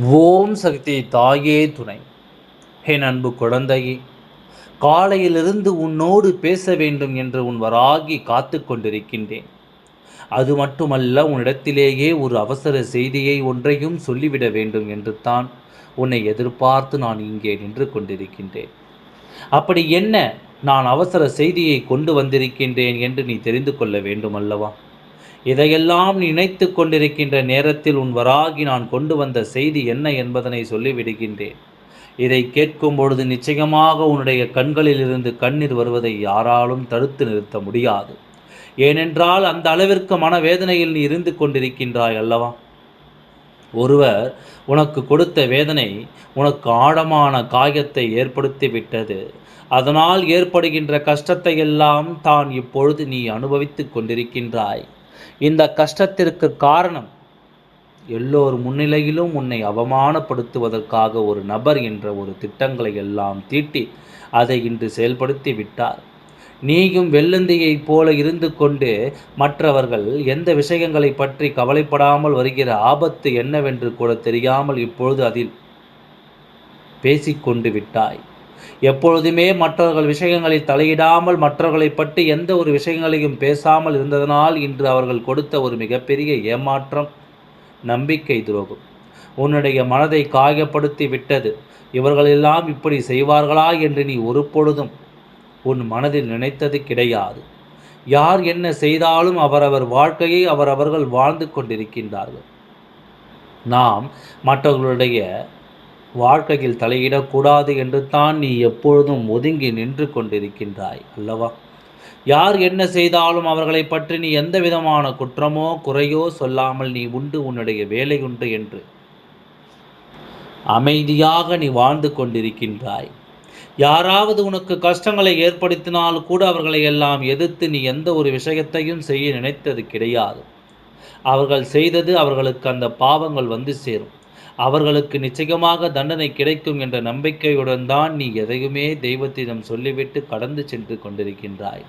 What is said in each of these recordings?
ஓம் சக்தி தாயே துணை. என் அன்பு குழந்தையே காலையிலிருந்து உன்னோடு பேச வேண்டும் என்று உன் வராகி காத்து கொண்டிருக்கின்றேன். அது மட்டுமல்ல உன்னிடத்திலேயே ஒரு அவசர செய்தியை ஒன்றையும் சொல்லிவிட வேண்டும் என்று தான் உன்னை எதிர்பார்த்து நான் இங்கே நின்று கொண்டிருக்கின்றேன். அப்படி என்ன நான் அவசர செய்தியை கொண்டு வந்திருக்கின்றேன் என்று நீ தெரிந்து கொள்ள வேண்டுமல்லவா? இதையெல்லாம் நினைத்து கொண்டிருக்கின்ற நேரத்தில் உன் வராகி நான் கொண்டு வந்த செய்தி என்ன என்பதனை சொல்லிவிடுகின்றேன். இதை கேட்கும் பொழுது நிச்சயமாக உன்னுடைய கண்களிலிருந்து கண்ணீர் வருவதை யாராலும் தடுத்து நிறுத்த முடியாது. ஏனென்றால் அந்த அளவிற்கு மனவேதனையில் நீ இருந்து கொண்டிருக்கின்றாய் அல்லவா? ஒருவர் உனக்கு கொடுத்த வேதனை உனக்கு ஆழமான காயத்தை ஏற்படுத்தி விட்டது. அதனால் ஏற்படுகின்ற கஷ்டத்தை எல்லாம் தான் இப்பொழுது நீ அனுபவித்துக் கொண்டிருக்கின்றாய். இந்த கஷ்டத்திற்கு காரணம் எல்லோர் முன்னிலையிலும் உன்னை அவமானப்படுத்துவதற்காக ஒரு நபர் என்ற ஒரு திட்டங்களை எல்லாம் தீட்டி அதை இன்று செயல்படுத்தி விட்டார். நீயும் வெள்ளந்தியைப் போல இருந்து கொண்டு மற்றவர்கள் எந்த விஷயங்களை பற்றி கவலைப்படாமல் வருகிற ஆபத்து என்னவென்று கூட தெரியாமல் இப்பொழுது அதில் பேசிக்கொண்டு விட்டாய். எப்பொழுதுமே மற்றவர்கள் விஷயங்களில் தலையிடாமல் மற்றவர்களை பற்றி எந்த ஒரு விஷயங்களையும் பேசாமல் இருந்ததனால் இன்று அவர்கள் கொடுத்த ஒரு மிகப்பெரிய ஏமாற்றம் நம்பிக்கை துரோகம். உன்னுடைய மனதை காயப்படுத்தி விட்டது. இவர்களெல்லாம் இப்படி செய்வார்களா என்று நீ ஒரு பொழுதும் உன் மனதில் நினைத்தது கிடையாது. யார் என்ன செய்தாலும் அவரவர் வாழ்க்கையை அவரவர்கள் வாழ்ந்து கொண்டிருக்கின்றார்கள். நாம் மற்றவர்களுடைய வாழ்க்கையில் தலையிடக்கூடாது என்று தான் நீ எப்பொழுதும் ஒதுங்கி நின்று கொண்டிருக்கின்றாய் அல்லவா? யார் என்ன செய்தாலும் அவர்களை பற்றி நீ எந்த விதமான குற்றமோ குறையோ சொல்லாமல் நீ உண்டு உன்னுடைய வேலை உண்டு என்று அமைதியாக நீ வாழ்ந்து கொண்டிருக்கின்றாய். யாராவது உனக்கு கஷ்டங்களை ஏற்படுத்தினால் கூட அவர்களை எல்லாம் எதிர்த்து நீ எந்த ஒரு விஷயத்தையும் செய்ய நினைத்தது கிடையாது. அவர்கள் செய்தது அவர்களுக்கு அந்த பாவங்கள் வந்து சேரும். அவர்களுக்கு நிச்சயமாக தண்டனை கிடைக்கும் என்ற நம்பிக்கையுடன் தான் நீ எதையுமே தெய்வத்திடம் சொல்லிவிட்டு கடந்து சென்று கொண்டிருக்கின்றாய்.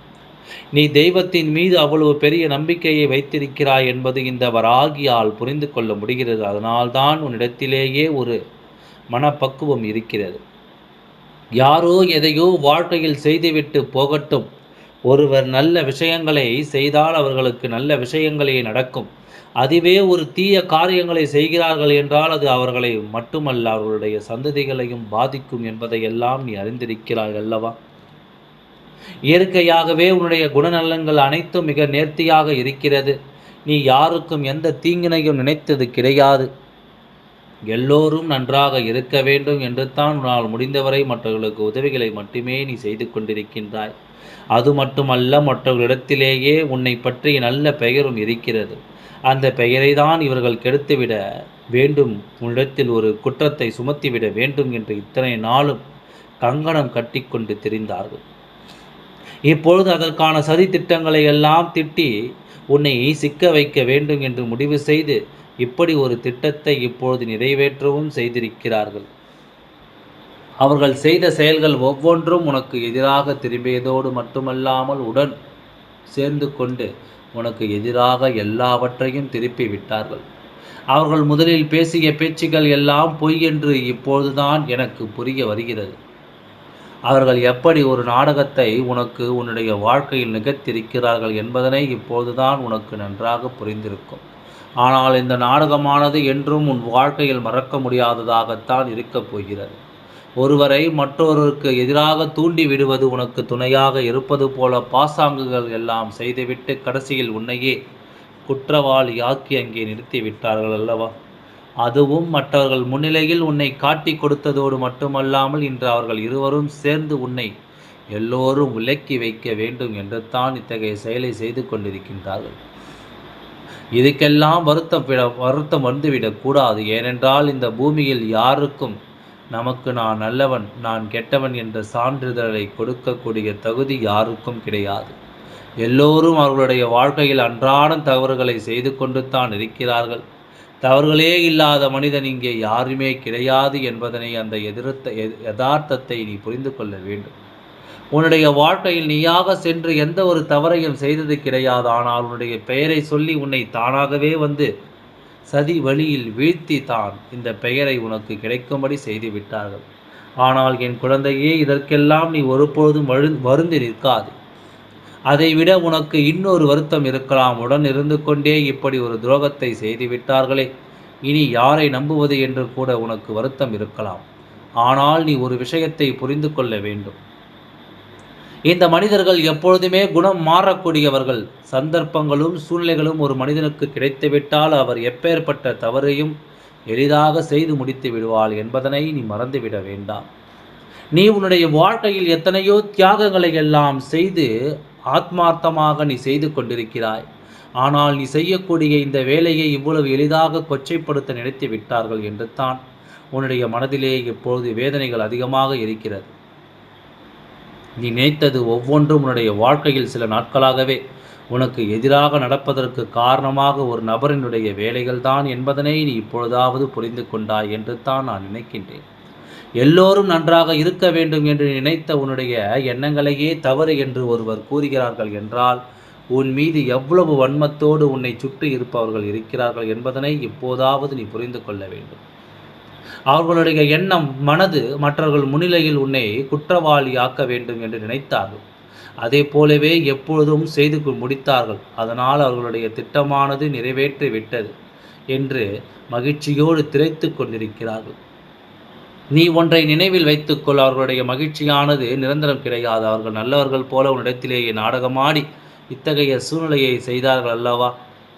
நீ தெய்வத்தின் மீது அவ்வளவு பெரிய நம்பிக்கையை வைத்திருக்கிறாய் என்பது இந்த வராகியால் புரிந்து கொள்ள முடிகிறது. அதனால்தான் உன்னிடத்திலேயே ஒரு மனப்பக்குவம் இருக்கிறது. யாரோ எதையோ வாழ்க்கையில் செய்துவிட்டு போகட்டும். ஒருவர் நல்ல விஷயங்களை செய்தால் அவர்களுக்கு நல்ல விஷயங்களே நடக்கும். அதுவே ஒரு தீய காரியங்களை செய்கிறார்கள் என்றால் அது அவர்களை மட்டுமல்ல அவர்களுடைய சந்ததிகளையும் பாதிக்கும் என்பதை எல்லாம் நீ அறிந்திருக்கிறாய் அல்லவா? இயற்கையாகவே உன்னுடைய குணநலங்கள் அனைத்தும் மிக நேர்த்தியாக இருக்கிறது. நீ யாருக்கும் எந்த தீங்கினையும் நினைத்தது கிடையாது. எல்லோரும் நன்றாக இருக்க வேண்டும் என்று தான் உன்னால் முடிந்தவரை மற்றவர்களுக்கு உதவிகளை மட்டுமே நீ செய்து கொண்டிருக்கின்றாய். அது மட்டுமல்ல மற்றவர்களிடத்திலேயே உன்னை பற்றிய நல்ல பெயரும் இருக்கிறது. அந்த பெயரை தான் இவர்கள் கெடுத்துவிட வேண்டும். உன்னிடத்தில் ஒரு குற்றத்தை சுமத்திவிட வேண்டும் என்று இத்தனை நாளும் கங்கணம் கட்டிக்கொண்டு திரிந்தார்கள். இப்பொழுது அதற்கான சதி திட்டங்களை எல்லாம் திட்டி உன்னை சிக்க வைக்க வேண்டும் என்று முடிவு செய்து இப்படி ஒரு திட்டத்தை இப்பொழுது நிறைவேற்றவும் செய்திருக்கிறார்கள். அவர்கள் செய்த செயல்கள் ஒவ்வொன்றும் உனக்கு எதிராக திரும்பியதோடு மட்டுமல்லாமல் உடன் சேர்ந்து கொண்டு உனக்கு எதிராக எல்லாவற்றையும் திருப்பி விட்டார்கள். அவர்கள் முதலில் பேசிய பேச்சுகள் எல்லாம் பொய் என்று இப்பொழுதுதான் எனக்கு புரிய வருகிறது. அவர்கள் எப்படி ஒரு நாடகத்தை உனக்கு உன்னுடைய வாழ்க்கையில் நிகழ்த்திருக்கிறார்கள் என்பதனை இப்போதுதான் உனக்கு நன்றாக புரிந்திருக்கும். ஆனால் இந்த நாடகமானது என்றும் உன் வாழ்க்கையில் மறக்க முடியாததாகத்தான் இருக்கப் போகிறது. ஒருவரை மற்றொருவருக்கு எதிராக தூண்டி விடுவது உனக்கு துணையாக இருப்பது போல பாசாங்குகள் எல்லாம் செய்துவிட்டு கடைசியில் உன்னையே குற்றவாளியாக்கி அங்கே நிறுத்திவிட்டார்கள் அல்லவா? அதுவும் மற்றவர்கள் முன்னிலையில் உன்னை காட்டி கொடுத்ததோடு மட்டுமல்லாமல் இன்று அவர்கள் இருவரும் சேர்ந்து உன்னை எல்லோரும் விலக்கி வைக்க வேண்டும் என்று தான் இத்தகைய செயலை செய்து கொண்டிருக்கின்றார்கள். இதுக்கெல்லாம் வருத்தம் வருத்தம் வந்துவிடக்கூடாது ஏனென்றால் இந்த பூமியில் யாருக்கும் நமக்கு நான் நல்லவன் நான் கெட்டவன் என்ற சான்றிதழை கொடுக்கக்கூடிய தகுதி யாருக்கும் கிடையாது. எல்லோரும் அவர்களுடைய வாழ்க்கையில் அன்றாடம் தவறுகளை செய்து கொண்டு தான் இருக்கிறார்கள். தவறுகளே இல்லாத மனிதன் இங்கே யாருமே கிடையாது என்பதனை அந்த எதிர்த்த யதார்த்தத்தை நீ புரிந்து கொள்ள வேண்டும். உன்னுடைய வாழ்க்கையில் நீயாக சென்று எந்த ஒரு தவறையும் செய்தது கிடையாது. ஆனால் உன்னுடைய பெயரை சொல்லி உன்னை தானாகவே வந்து சதி வழியில் வீழ்த்தி தான் இந்த பெயரை உனக்கு கிடைக்கும்படி செய்து விட்டார்கள். ஆனால் என் குழந்தையே இதற்கெல்லாம் நீ ஒருபொழுதும் வரு வருந்தி நிற்காது. அதைவிட உனக்கு இன்னொரு வருத்தம் இருக்கலாம். உடன் இருந்து கொண்டே இப்படி ஒரு துரோகத்தை செய்து விட்டார்களே. இனி யாரை நம்புவது என்று கூட உனக்கு வருத்தம் இருக்கலாம். ஆனால் நீ ஒரு விஷயத்தை புரிந்து கொள்ள வேண்டும். இந்த மனிதர்கள் எப்பொழுதுமே குணம் மாறக்கூடியவர்கள். சந்தர்ப்பங்களும் சூழ்நிலைகளும் ஒரு மனிதனுக்கு கிடைத்துவிட்டால் அவர் எப்பேற்பட்ட தவறையும் எளிதாக செய்து முடித்து விடுவாள் என்பதனை நீ மறந்துவிட வேண்டாம். நீ உன்னுடைய வாழ்க்கையில் எத்தனையோ தியாகங்களை எல்லாம் செய்து ஆத்மார்த்தமாக நீ செய்து கொண்டிருக்கிறாய். ஆனால் நீ செய்யக்கூடிய இந்த வேலையை இவ்வளவு எளிதாக கொச்சைப்படுத்த நினைத்து விட்டார்கள் என்று தான் உன்னுடைய மனதிலே இப்பொழுது வேதனைகள் அதிகமாக இருக்கிறது. நீ நினைத்தது ஒவ்வொன்றும் உன்னுடைய வாழ்க்கையில் சில நாட்களாகவே. உனக்கு எதிராக நடப்பதற்கு காரணமாக ஒரு நபரினுடைய வேலைகள்தான் என்பதனை நீ இப்பொழுதாவது புரிந்து கொண்டாய் என்று தான் நான் நினைக்கின்றேன். எல்லோரும் நன்றாக இருக்க வேண்டும் என்று நினைத்த உன்னுடைய எண்ணங்களையே தவறு என்று ஒருவர் கூறுகிறார்கள் என்றால் உன் மீது எவ்வளவு வன்மத்தோடு உன்னை சுற்றி இருப்பவர்கள் இருக்கிறார்கள் என்பதனை இப்போதாவது நீ புரிந்து கொள்ள வேண்டும். அவர்களுடைய எண்ணம் மனது மற்றவர்கள் முன்னிலையில் உன்னை குற்றவாளியாக்க வேண்டும் என்று நினைத்தார்கள். அதே போலவே எப்பொழுதும் செய்து முடித்தார்கள். அதனால் அவர்களுடைய திட்டமானது நிறைவேற்றி விட்டது என்று மகிழ்ச்சியோடு திரைத்து கொண்டிருக்கிறார்கள். நீ ஒன்றை நினைவில் வைத்துக்கொள் அவர்களுடைய மகிழ்ச்சியானது நிரந்தரம் கிடையாது. அவர்கள் நல்லவர்கள் போல உன்னிடத்திலேயே நாடகமாடி இத்தகைய சூழ்நிலையை செய்தார்கள் அல்லவா?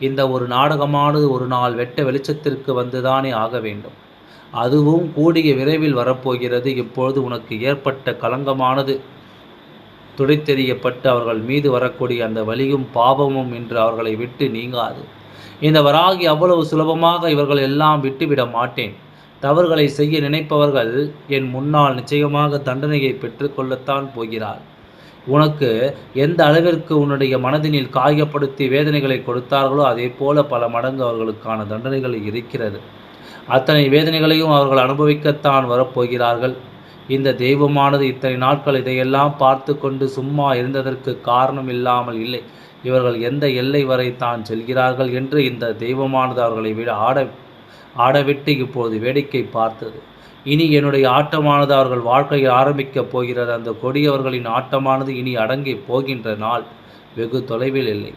இந்த ஒரு நாடகமானது ஒரு நாள் வெட்ட வெளிச்சத்திற்கு வந்துதானே ஆக வேண்டும். அதுவும் கூடிய விரைவில் வரப்போகிறது. இப்பொழுது உனக்கு ஏற்பட்ட களங்கமானது துடைத்தெறியப்பட்டு அவர்கள் மீது வரக்கூடிய அந்த வலியும் பாவமும் இன்று அவர்களை விட்டு நீங்காது. இந்த வராகி அவ்வளவு சுலபமாக இவர்கள் எல்லாம் விட்டுவிட மாட்டேன். தவறுகளை செய்ய நினைப்பவர்கள் என் முன்னால் நிச்சயமாக தண்டனையை பெற்றுக்கொள்ளத்தான் போகிறார். உனக்கு எந்த அளவிற்கு உன்னுடைய மனதினில் காயப்படுத்தி வேதனைகளை கொடுத்தார்களோ அதே போல பல மடங்கு அவர்களுக்கான தண்டனைகள் இருக்கிறது. அத்தனை வேதனைகளையும் அவர்கள் அனுபவிக்கத்தான் வரப்போகிறார்கள். இந்த தெய்வமானது இத்தனை நாட்கள் இதையெல்லாம் பார்த்து கொண்டு சும்மா இருந்ததற்கு காரணம் இல்லாமல் இல்லை. இவர்கள் எந்த எல்லை வரை தான் செல்கிறார்கள் என்று இந்த தெய்வமானது அவர்களை விட ஆட ஆடவிட்டு இப்போது வேடிக்கை பார்த்தது. இனி என்னுடைய ஆட்டமானது அவர்கள் வாழ்க்கையில் ஆரம்பிக்கப் போகிறது. அந்த கொடியவர்களின் ஆட்டமானது இனி அடங்கி போகின்ற நாள் வெகு தொலைவில் இல்லை.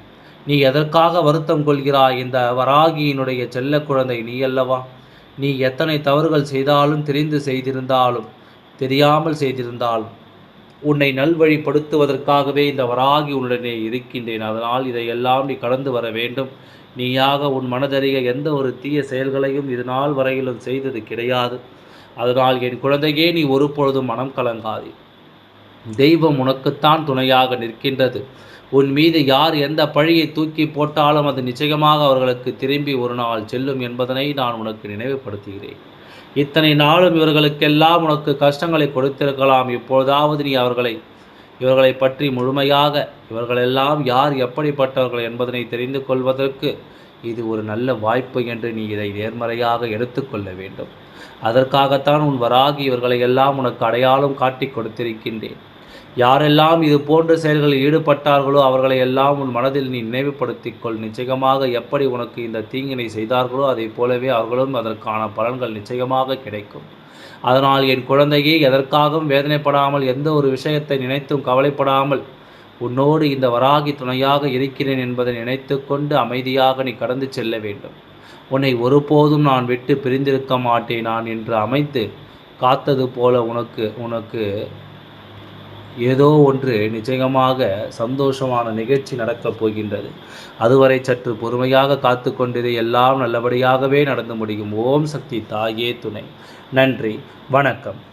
நீ எதற்காக வருத்தம் கொள்கிறாய்? இந்த வராகியினுடைய செல்ல குழந்தை நீ அல்லவா நீ எத்தனை தவறுகள் செய்தாலும் தெரிந்து செய்திருந்தாலும் தெரியாமல் செய்திருந்தாலும் உன்னை நல்வழிப்படுத்துவதற்காகவே இந்த வராகி உன்னுடனே இருக்கின்றேன். அதனால் இதையெல்லாம் நீ கடந்து வர வேண்டும். நீயாக உன் மனதறிய எந்த ஒரு தீய செயல்களையும் இது நாள் வரையிலும் செய்தது கிடையாது. அதனால் என் குழந்தையே நீ ஒரு பொழுதும் மனம் கலங்காதே. தெய்வம் உனக்குத்தான் துணையாக நிற்கின்றது. உன் மீது யார் எந்த பழியை தூக்கி போட்டாலும் அது நிச்சயமாக அவர்களுக்கு திரும்பி ஒரு நாள் செல்லும் என்பதனை நான் உனக்கு நினைவுபடுத்துகிறேன். இத்தனை நாளும் இவர்களுக்கெல்லாம் உனக்கு கஷ்டங்களை கொடுத்திருக்கலாம். இப்பொழுதாவது நீ அவர்களை இவர்களை பற்றி முழுமையாக இவர்களெல்லாம் யார் எப்படிப்பட்டவர்கள் என்பதனை தெரிந்து கொள்வதற்கு இது ஒரு நல்ல வாய்ப்பு என்று நீ இதை நேர்மறையாக எடுத்துக்கொள்ள வேண்டும். அதற்காகத்தான் உன் வராகி இவர்களை எல்லாம் உனக்கு அடையாளம் காட்டி கொடுத்திருக்கின்றேன். யாரெல்லாம் இது போன்ற செயல்களில் ஈடுபட்டார்களோ அவர்களை எல்லாம் உன் மனதில் நீ நினைவுபடுத்திக் கொள் நிச்சயமாக எப்படி உனக்கு இந்த தீங்கினை செய்தார்களோ அதை போலவே அவர்களும் அதற்கான பலன்கள் நிச்சயமாக கிடைக்கும். அதனால் என் குழந்தையை எதற்காகவும் வேதனைப்படாமல் எந்த ஒரு விஷயத்தை நினைத்தும் கவலைப்படாமல் உன்னோடு இந்த வராகி துணையாக இருக்கிறேன் என்பதை நினைத்து கொண்டு அமைதியாக நீ கடந்து செல்ல வேண்டும். உன்னை ஒருபோதும் நான் விட்டு பிரிந்திருக்க மாட்டேன். நான் என்று அமைத்து காத்தது போல உனக்கு உனக்கு ஏதோ ஒன்று நிச்சயமாக சந்தோஷமான நிகழ்ச்சி நடக்கப் போகின்றது. அதுவரை சற்று பொறுமையாக காத்து கொண்டிரு எல்லாம் நல்லபடியாகவே நடந்து முடியும். ஓம் சக்தி தாயே துணை. நன்றி வணக்கம்.